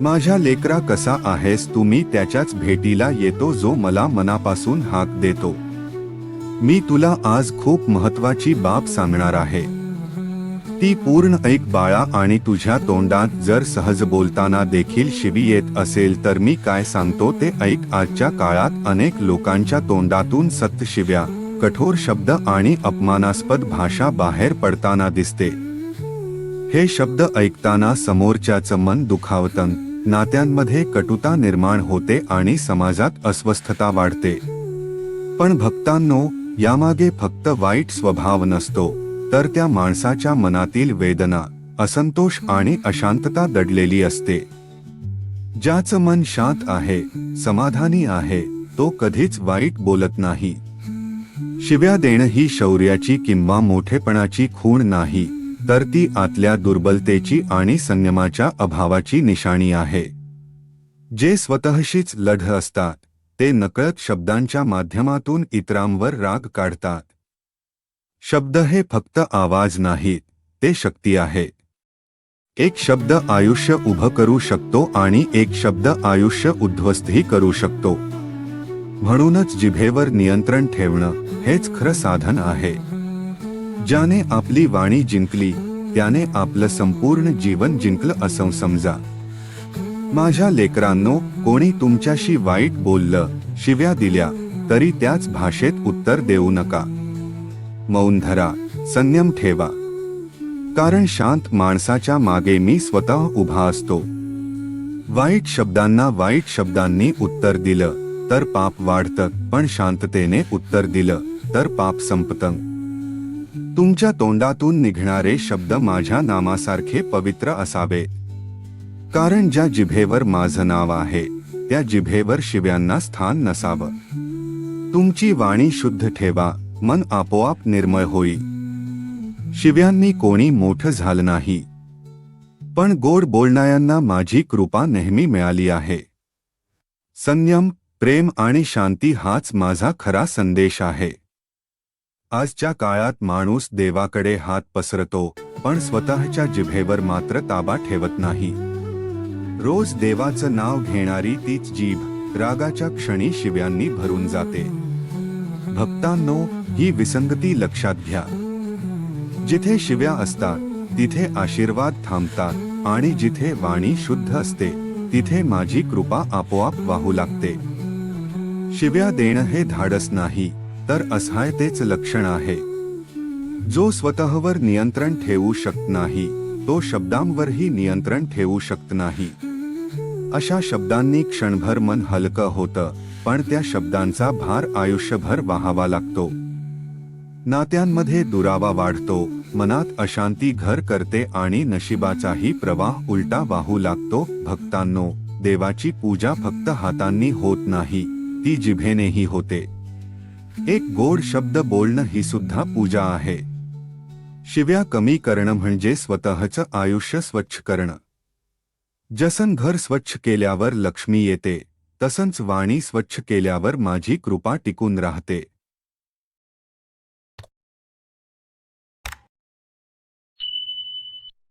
माझ्या लेकरा कसा आहेस तुम्ही त्याच्याच भेटीला येतो जो मला मनापासून हाक देतो. मी तुला आज खूप महत्वाची बाब सांगणार आहे. ती पूर्ण ऐक बाळा आणि तुझ्या तोंडात जर सहज बोलताना देखील शिवी येत असेल तर मी काय सांगतो ते ऐक. आजच्या काळात अनेक लोकांच्या तोंडातून सत्य शिव्या कठोर शब्द आणि अपमानास्पद भाषा बाहेर पडताना दिसते. हे शब्द ऐकताना समोरच्याचं मन दुखावतं. नात्यांमध्ये कटुता निर्माण होते आणि समाजात अस्वस्थता वाढते. पण भक्तांनो यामागे फक्त वाईट स्वभाव नसतो तर त्या माणसाच्या मनातील वेदना असंतोष आणि अशांतता दडलेली असते. ज्याचं मन शांत आहे समाधानी आहे तो कधीच वाईट बोलत नाही. शिव्या देणं ही शौर्याची किंवा मोठेपणाची खूण नाही. तर ती आतल्या दुर्बलतेची आणि संयमाच्या अभावाची निशाणी आहे. जे स्वतःशीच लढ असतात ते नकळत शब्दांच्या माध्यमातून इतरांवर राग काढतात. शब्द हे फक्त आवाज नाहीत ते शक्ती आहे. एक शब्द आयुष्य उभं करू शकतो आणि एक शब्द आयुष्य उद्ध्वस्तही करू शकतो. म्हणूनच जिभेवर नियंत्रण ठेवणं हेच खरं साधन आहे. ज्याने आपली वाणी जिंकली त्याने आपलं संपूर्ण जीवन जिंकलं असं समजा. माझ्या लेकरांनो कोणी तुमच्याशी वाईट बोललं शिव्या दिल्या तरी त्याच भाषेत उत्तर देऊ नका. मौन धरा संयम ठेवा. कारण शांत माणसाच्या मागे मी स्वतः उभा असतो. वाईट शब्दांना वाईट शब्दांनी उत्तर दिलं तर पाप वाढतं पण शांततेने उत्तर दिलं तर पाप संपतं. तुमच्या तोंडातून निघणारे शब्द माझ्या नामासारखे पवित्र असावे. कारण ज्या जिभेवर माझं नाव आहे त्या जिभेवर शिव्यांना स्थान नसावं. तुमची वाणी शुद्ध ठेवा मन आपोआप निर्मळ होई. शिव्यांनी कोणी मोठं झालं नाही. पण गोड बोलणाऱ्यांना माझी कृपा नेहमी मिळाली आहे. संयम प्रेम आणि शांती हाच माझा खरा संदेश आहे. आजच्या काळात माणूस देवाकडे हात पसरतो पण स्वतःच्या जिभेवर मात्र ताबा ठेवत नाही. रोज देवाचं नाव घेणारी तीच जीभ रागाच्या क्षणी शिव्यांनी भरून जाते. भक्तांनो ही विसंगती लक्षात घ्या. जिथे शिव्या असतात तिथे आशीर्वाद थांबतात आणि जिथे वाणी शुद्ध असते तिथे माझी कृपा आपोआप वाहू लागते. शिव्या देणं हे धाडस नाही. तर असहायतेच लक्षण आहे. जो स्वतःवर नियंत्रण ठेवू शकत नाही तो शब्दांवरही नियंत्रण ठेवू शकत नाही. अशा शब्दांनी क्षणभर मन हलकं होतं पण त्या शब्दांचा भार आयुष्यभर वाहावा लागतो. नात्यांमध्ये दुरावा वाढतो मनात अशांती घर करते आणि नशिबाचाही प्रवाह उलटा वाहू लागतो. भक्तांनो देवाची पूजा फक्त हातांनी होत नाही ती जिभेनेही होते. एक गोड शब्द बोलणं ही सुद्धा पूजा आहे. शिव्या कमी करणं म्हणजे स्वतःचं आयुष्य स्वच्छ करणं. जसन घर स्वच्छ केल्यावर लक्ष्मी येते तसंच वाणी स्वच्छ केल्यावर माझी कृपा टिकून राहते.